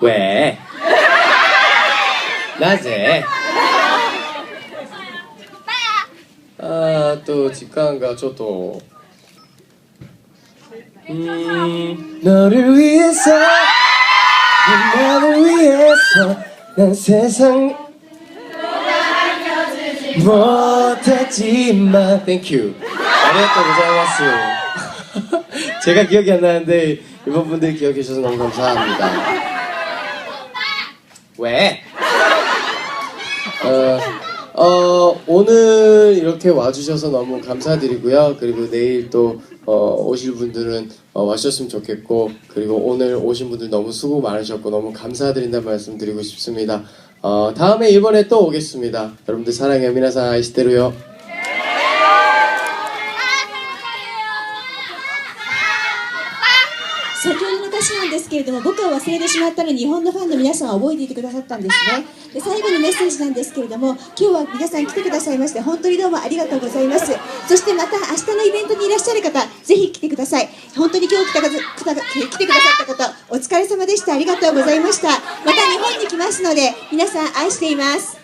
왜? 낮에? 아, 또 직관가 저도 음, 너를 위해서 나를 위해서 난 세상 못했지만 땡큐 아리가또 고자이마스 제가 기억이 안 나는데 이번 분들이 기억해 주셔서 너무 감사합니다 왜? 어, 어, 오늘 이렇게 와주셔서 너무 감사드리고요. 그리고 내일 또 어, 오실 분들은 어, 와주셨으면 좋겠고, 그리고 오늘 오신 분들 너무 수고 많으셨고 너무 감사드린다는 말씀 드리고 싶습니다. 어, 다음에 이번에 또 오겠습니다. 여러분들 사랑해요. 미나상 아이시대로요. 先ほどの歌詞なんですけれども僕は忘れてしまったのに日本のファンの皆さんは覚えていてくださったんですね。で最後のメッセージなんですけれども今日は皆さん来てくださいまして本当にどうもありがとうございます。そしてまた明日のイベントにいらっしゃる方ぜひ来てください。本当に今日来た方来てくださった方お疲れ様でした。ありがとうございました。また日本に来ますので皆さん愛しています。